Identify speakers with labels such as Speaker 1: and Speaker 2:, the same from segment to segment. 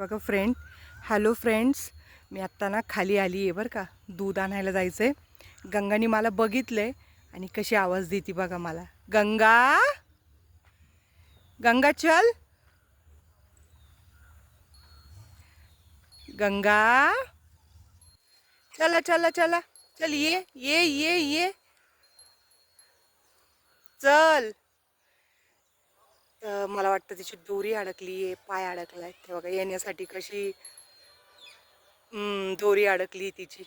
Speaker 1: बघा friend hello friends मी आत्ता ना खाली आली आहे बरं का. दूध आणायला जायचं आहे गंगाने मला बघितलं आहे आणि कशी आवाज देते बघा मला. गंगा! गंगा चल. गंगा! चला चला चला. चल ये ये ये ये. चल. तर मला वाटतं तिची दोरी अडकली आहे पाय अडकलाय ते बघा. येण्यासाठी कशी दोरी अडकली तिची.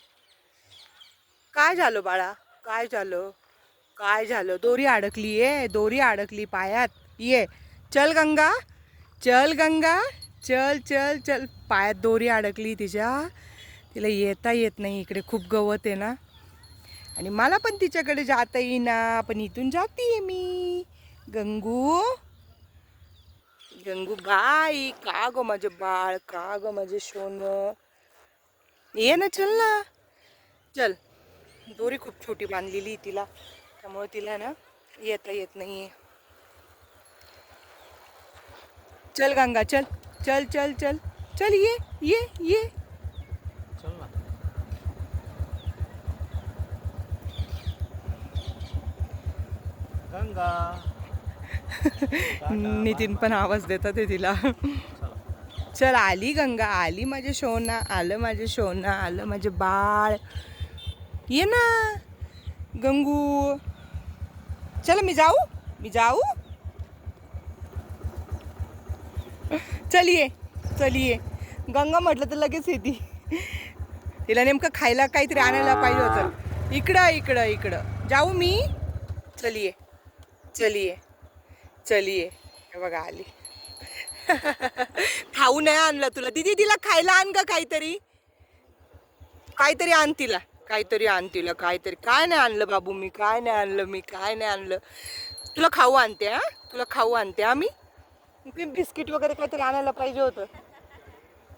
Speaker 1: काय झालं बाळा? काय झालं? काय झालं? दोरी अडकली आहे दोरी अडकली पायात. ये. चल गंगा. चल गंगा. चल चल चल. पायात दोरी अडकली तिच्या. तिला येता येत नाही. इकडे खूप गवत आहे ना. आणि मला पण तिच्याकडे जाता येईना. पण इथून जाते मी. गंगू. गंगू बाई का गो माझे बाळ का गो माझे सोन? ये ना चल ना. चल. दोरी खूप छोटी बांधलेली तिला. त्यामुळे तिला ना येता येत नाहीये. चल गंगा चल. चल चल चल. चल ये ये ये.
Speaker 2: चल ना. गंगा.
Speaker 1: नितीन पण आवाज देतात ते तिला.
Speaker 2: चल
Speaker 1: आली गंगा आली माझे शोना आलं माझे शोना आलं माझे बाळ. ये ना गंगू. चल मी जाऊ मी जाऊ. चल ये चल ये. गंगा म्हटलं तर लगेच येते. तिला नेमकं खायला काहीतरी आणायला पाहिजे होतं. इकडं इकडं इकडं. जाऊ मी. चल ये. चल ये बघा आली. खाऊ नाही आणलं तुला. दिदी तिला खायला आण का काहीतरी. काहीतरी आण तिला. काहीतरी आण तिला काहीतरी. काय नाही आणलं बाबू मी काय नाही आणलं मी काय नाही आणलं. तुला खाऊ आणते हा? तुला खाऊ आणते हा मी? बिस्किट वगैरे काहीतरी आणायला पाहिजे होतं.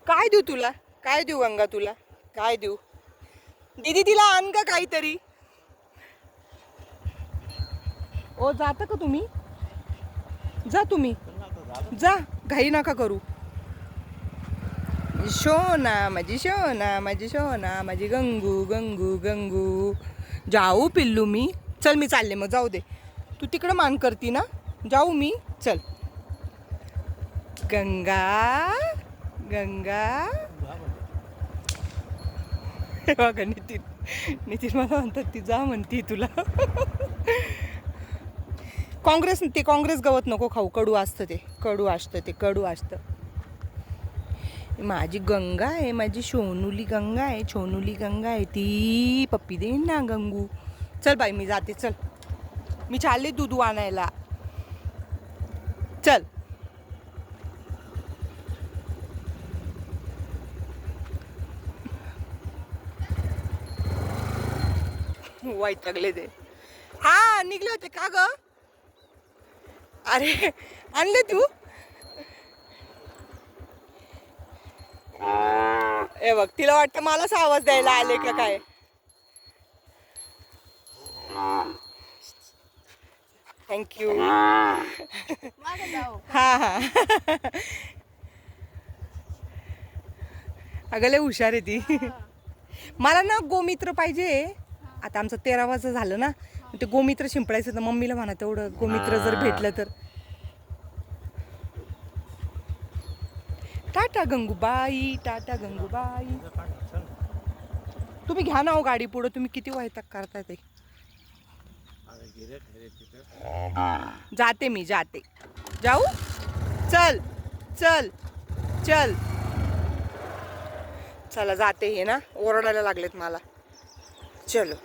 Speaker 1: काय देऊ तुला? काय देऊ गंगा तुला? काय देऊ? दीदी तिला आण का काहीतरी. ओ जाता का तुम्ही? जा तुम्ही. जा घाई नका करू. शोना माझी शोना माझी शोना माझी गंगू गंगू गंगू. जाऊ पिल्लू मी. चल मी चालले मग जाऊ दे. तू तिकडं मान करती ना. जाऊ मी. चल. गंगा गंगा. हे बघा नितीन. नितीन मला म्हणतात ती जा म्हणती तुला. काँग्रेस ते काँग्रेस गवत नको खाऊ. कडू असतं ते. कडू असतं ते. कडू असतं. माझी गंगा आहे माझी सोनुली गंगा आहे सोनुली गंगा आहे. ती पप्पी देईन ना गंगू. चल बाई मी जाते. चल. मी चालले दूध आणायला. चल. वाईट लागले ते. हा निघले होते का ग? अरे आणले तू? ए बघ तिला वाटतं मलाच आवाज द्यायला आले का काय? थँक्यू हा हा. अगं लय हुशार आहे ती. मला ना गोमित्र पाहिजे. आता आमचं तेरावाचं झालं ना. ते गोमित्र शिंपडायचं तर मम्मीला म्हणा तेवढं गोमित्र जर भेटलं तर. टाटा गंगूबाई टाटा गंगूबाई. तुम्ही घ्या ना हो गाडी पुढं. तुम्ही किती वैताग करताय ते. जाते मी जाते. जाऊ? चल चल चल. चला जाते हे ना. ओरडायला लागलेत मला. चलो.